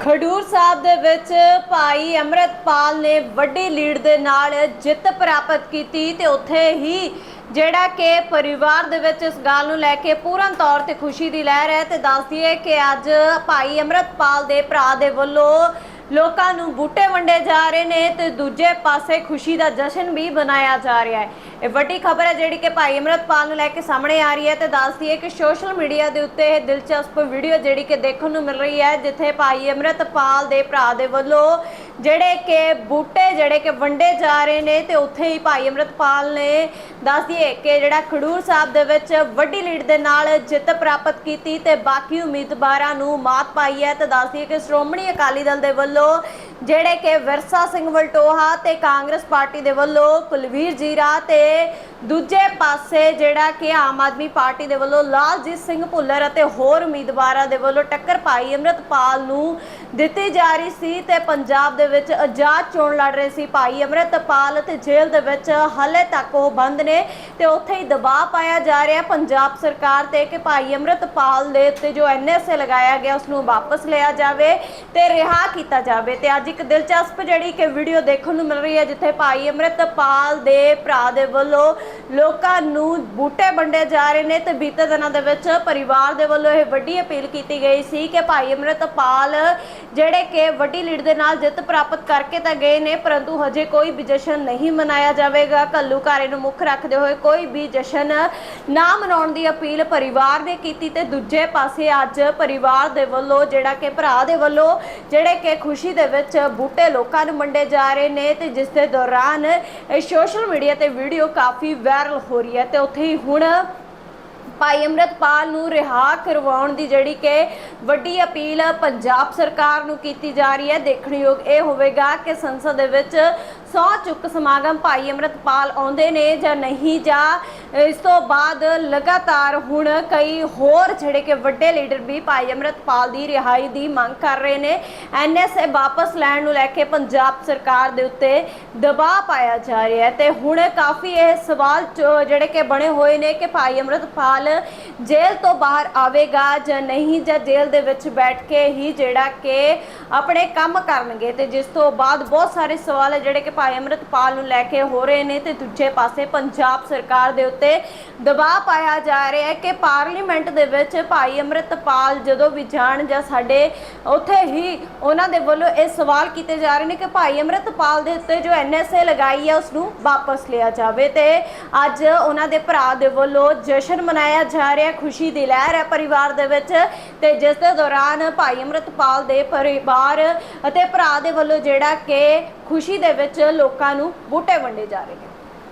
ਖਡੂਰ ਸਾਹਿਬ ਦੇ ਵਿੱਚ ਭਾਈ ਅੰਮ੍ਰਿਤਪਾਲ ਨੇ ਵੱਡੀ ਲੀਡ ਦੇ ਨਾਲ ਜਿੱਤ ਪ੍ਰਾਪਤ ਕੀਤੀ ਤੇ ਉੱਥੇ ਹੀ ਜਿਹੜਾ ਕਿ ਪਰਿਵਾਰ ਦੇ ਵਿੱਚ ਇਸ ਗੱਲ ਨੂੰ ਲੈ ਕੇ ਪੂਰਨ ਤੌਰ ਤੇ ਖੁਸ਼ੀ ਦੀ ਲਹਿਰ ਹੈ ਤੇ ਦੱਸਦੀ ਹੈ ਕਿ ਅੱਜ ਭਾਈ ਅੰਮ੍ਰਿਤਪਾਲ ਦੇ ਭਰਾ ਦੇ ਵੱਲੋਂ ਲੋਕਾਂ ਨੂੰ ਬੂਟੇ ਵੰਡੇ ਜਾ ਰਹੇ ਨੇ ਤੇ ਦੂਜੇ ਪਾਸੇ ਖੁਸ਼ੀ ਦਾ ਜਸ਼ਨ ਵੀ ਮਨਾਇਆ ਜਾ ਰਿਹਾ ਹੈ। ਇਹ ਵੱਡੀ ਖਬਰ ਹੈ ਜਿਹੜੀ ਕਿ ਭਾਈ ਅਮਰਤਪਾਲ ਨੂੰ ਲੈ ਕੇ ਸਾਹਮਣੇ ਆ ਰਹੀ ਹੈ ਤੇ ਦੱਸਦੀ ਹੈ ਕਿ ਸੋਸ਼ਲ ਮੀਡੀਆ ਦੇ ਉੱਤੇ ਇਹ ਦਿਲਚਸਪ ਵੀਡੀਓ ਜਿਹੜੀ ਕਿ ਦੇਖਣ ਨੂੰ ਮਿਲ ਰਹੀ ਹੈ, ਜਿੱਥੇ ਭਾਈ ਅਮਰਤਪਾਲ ਦੇ ਭਰਾ ਦੇ ਵੱਲੋਂ ਜਿਹੜੇ ਕਿ ਬੂਟੇ ਜਿਹੜੇ ਕਿ ਵੰਡੇ ਜਾ ਰਹੇ ਨੇ ਤੇ ਉੱਥੇ ਹੀ ਭਾਈ ਅਮਰਤਪਾਲ ਨੇ ਦੱਸਦੀ ਹੈ ਕਿ ਜਿਹੜਾ ਖਡੂਰ ਸਾਹਿਬ ਦੇ ਵਿੱਚ ਵੱਡੀ ਲੀਡ ਦੇ ਨਾਲ ਜਿੱਤ ਪ੍ਰਾਪਤ ਕੀਤੀ ਤੇ ਬਾਕੀ ਉਮੀਦਵਾਰਾਂ ਨੂੰ ਮਾਤ ਪਾਈ ਹੈ ਤੇ ਦੱਸਦੀ ਹੈ ਕਿ ਸ਼੍ਰੋਮਣੀ ਅਕਾਲੀ ਦਲ ਦੇ ਵੱਲੋਂ ਜਿਹੜੇ ਕਿ ਵਿਰਸਾ ਸਿੰਘ ਵਲਟੋਹਾ ਤੇ ਕਾਂਗਰਸ ਪਾਰਟੀ ਦੇ ਵੱਲੋਂ ਕੁਲਵੀਰ ਜੀਰਾ ਤੇ ਦੂਜੇ ਪਾਸੇ ਜਿਹੜਾ ਕਿ ਆਮ ਆਦਮੀ ਪਾਰਟੀ ਦੇ ਵੱਲੋਂ ਲਾਲਜੀਤ ਸਿੰਘ ਭੁੱਲਰ ਅਤੇ ਹੋਰ ਉਮੀਦਵਾਰਾਂ ਦੇ ਵੱਲੋਂ ਟੱਕਰ ਭਾਈ ਅੰਮ੍ਰਿਤਪਾਲ ਨੂੰ ਦਿੱਤੀ ਜਾ ਰਹੀ ਸੀ ਤੇ ਪੰਜਾਬ ਦੇ ਵਿੱਚ ਆਜ਼ਾਦ ਚੋਣ ਲੜ ਰਹੇ ਸੀ ਭਾਈ ਅੰਮ੍ਰਿਤਪਾਲ ਤੇ ਜੇਲ੍ਹ ਦੇ ਵਿੱਚ ਹਾਲੇ ਤੱਕ ਉਹ ਬੰਦ ਨੇ ਤੇ ਉੱਥੇ ਹੀ ਦਬਾਅ ਪਾਇਆ ਜਾ ਰਿਹਾ ਪੰਜਾਬ ਸਰਕਾਰ ਤੇ ਕਿ ਭਾਈ ਅੰਮ੍ਰਿਤਪਾਲ ਦੇ ਉੱਤੇ ਜੋ ਐਨਐਸਏ ਲਗਾਇਆ ਗਿਆ ਉਸ ਨੂੰ ਵਾਪਸ ਲਿਆ ਜਾਵੇ ਤੇ ਰਿਹਾ ਕੀਤਾ ਜਾਵੇ। ਤੇ ਅੱਜ ਇੱਕ ਦਿਲਚਸਪ ਜਿਹੜੀ ਕਿ ਵੀਡੀਓ ਦੇਖਣ ਨੂੰ ਮਿਲ ਰਹੀ ਹੈ, ਜਿੱਥੇ ਭਾਈ ਅੰਮ੍ਰਿਤਪਾਲ ਦੇ ਭਰਾ ਦੇ ਵੱਲੋਂ ਲੋਕਾਂ ਨੂੰ ਬੂਟੇ ਵੰਡੇ ਜਾ ਰਹੇ ਨੇ ਤੇ ਬੀਤੇ ਦਿਨਾਂ ਦੇ ਵਿੱਚ ਪਰਿਵਾਰ ਦੇ ਵੱਲੋਂ ਇਹ ਵੱਡੀ ਅਪੀਲ ਕੀਤੀ ਗਈ ਸੀ ਕਿ ਭਾਈ ਅੰਮ੍ਰਿਤਪਾਲ, ਜਿਹੜੇ ਕਿ ਵੱਡੀ ਲੀਡ ਦੇ ਨਾਲ ਜਿੱਤ ਪ੍ਰਾਪਤ ਕਰਕੇ ਤਾਂ ਗਏ ਨੇ, ਪਰੰਤੂ ਹਜੇ ਕੋਈ ਵੀ ਜਸ਼ਨ ਨਹੀਂ ਮਨਾਇਆ ਜਾਵੇਗਾ। ਘੱਲੂਘਾਰੇ ਨੂੰ ਮੁੱਖ ਰੱਖਦੇ ਹੋਏ ਕੋਈ ਵੀ ਜਸ਼ਨ ਨਾ ਮਨਾਉਣ ਦੀ ਅਪੀਲ ਪਰਿਵਾਰ ਨੇ ਕੀਤੀ ਤੇ ਦੂਜੇ ਪਾਸੇ ਅੱਜ ਪਰਿਵਾਰ ਦੇ ਵੱਲੋਂ, ਜਿਹੜਾ ਕਿ ਭਰਾ ਦੇ ਵੱਲੋਂ, ਜਿਹੜੇ ਕਿ ਖੁਸ਼ੀ ਦੇ ਵਿੱਚ ਬੂਟੇ ਲੋਕਾਂ ਨੂੰ ਵੰਡੇ ਜਾ ਰਹੇ ਨੇ ਤੇ ਜਿਸ ਦੇ ਦੌਰਾਨ ਇਹ ਸੋਸ਼ਲ ਮੀਡੀਆ ਤੇ ਵੀਡੀਓ ਕਾਫੀ ਵੈ ਵਾਇਰਲ ਹੋ ਰਹੀ ਹੈ ਤੇ ਉੱਥੇ ਹੀ ਹੁਣ ਭਾਈ ਅੰਮ੍ਰਿਤਪਾਲ ਨੂੰ ਰਿਹਾ ਕਰਵਾਉਣ ਦੀ ਜਿਹੜੀ ਕਿ ਵੱਡੀ ਅਪੀਲ ਪੰਜਾਬ ਸਰਕਾਰ ਨੂੰ ਕੀਤੀ ਜਾ ਰਹੀ ਹੈ। ਦੇਖਣਯੋਗ ਇਹ ਹੋਵੇਗਾ ਕਿ ਸੰਸਦ ਦੇ ਵਿੱਚ ਸੌ ਚੁੱਕ ਸਮਾਗਮ ਭਾਈ ਅੰਮ੍ਰਿਤਪਾਲ ਆਉਂਦੇ ਨੇ ਜਾਂ ਨਹੀਂ, ਜਾਂ ਇਸ ਤੋਂ ਬਾਅਦ ਲਗਾਤਾਰ ਹੁਣ ਕਈ ਹੋਰ ਜਿਹੜੇ ਕਿ ਵੱਡੇ ਲੀਡਰ ਵੀ ਭਾਈ ਅੰਮ੍ਰਿਤਪਾਲ ਦੀ ਰਿਹਾਈ ਦੀ ਮੰਗ ਕਰ ਰਹੇ ਨੇ। ਐਨਐਸਏ ਵਾਪਸ ਲੈਣ ਨੂੰ ਲੈ ਕੇ ਪੰਜਾਬ ਸਰਕਾਰ ਦੇ ਉੱਤੇ ਦਬਾਅ ਪਾਇਆ ਜਾ ਰਿਹਾ ਹੈ ਤੇ ਹੁਣ ਕਾਫੀ ਇਹ ਸਵਾਲ ਚ- ਜਿਹੜੇ ਕਿ ਬਣੇ ਹੋਏ ਨੇ ਕਿ ਭਾਈ ਅੰਮ੍ਰਿਤਪਾਲ ਜੇਲ੍ਹ ਤੋਂ ਬਾਹਰ ਆਵੇਗਾ ਜਾਂ ਨਹੀਂ, ਜਾਂ ਜੇਲ੍ਹ ਦੇ ਵਿੱਚ ਬੈਠ ਕੇ ਹੀ ਜਿਹੜਾ ਕਿ ਆਪਣੇ ਕੰਮ ਕਰਨਗੇ। ਤੇ ਜਿਸ ਤੋਂ ਬਾਅਦ ਬਹੁਤ ਸਾਰੇ ਸਵਾਲ ਹੈ ਜਿਹੜੇ ਕਿ ਭਾਈ ਅੰਮ੍ਰਿਤਪਾਲ ਨੂੰ ਲੈ ਕੇ ਹੋ ਰਹੇ ਨੇ ਤੇ ਦੂਜੇ ਪਾਸੇ ਪੰਜਾਬ ਸਰਕਾਰ ਦੇ ਉੱਤੇ ਦਬਾਅ ਪਾਇਆ ਜਾ ਰਿਹਾ ਹੈ ਕਿ ਪਾਰਲੀਮੈਂਟ ਦੇ ਵਿੱਚ ਭਾਈ ਅੰਮ੍ਰਿਤਪਾਲ ਜਦੋਂ ਵੀ ਜਾਣ ਜਾਂ ਸਾਡੇ ਉੱਥੇ ਹੀ ਉਹਨਾਂ ਦੇ ਵੱਲੋਂ ਇਹ ਸਵਾਲ ਕੀਤੇ ਜਾ ਰਹੇ ਨੇ ਕਿ ਭਾਈ ਅੰਮ੍ਰਿਤਪਾਲ ਦੇ ਉੱਤੇ ਜੋ ਐਨਐਸਏ ਲਗਾਈ ਹੈ ਉਸ ਨੂੰ ਵਾਪਸ ਲਿਆ ਜਾਵੇ ਤੇ ਅੱਜ ਉਹਨਾਂ ਦੇ ਭਰਾ ਦੇ ਵੱਲੋਂ ਜਸ਼ਨ ਮਨਾਇਆ ਜਾ ਰਿਹਾ ਖੁਸ਼ੀ ਦੀ ਲਹਿਰ ਹੈ ਪਰਿਵਾਰ ਦੇ ਵਿੱਚ ਤੇ ਜਿਸ ਦੇ ਦੌਰਾਨ ਭਾਈ ਅੰਮ੍ਰਿਤਪਾਲ ਦੇ ਪਰਿਵਾਰ ਅਤੇ ਭਰਾ ਦੇ ਵੱਲੋਂ ਜਿਹੜਾ ਕਿ ਖੁਸ਼ੀ ਦੇ ਵਿੱਚ ਲੋਕਾਂ ਨੂੰ ਬੂਟੇ ਵੰਡੇ ਜਾ ਰਹੇ ਨੇ।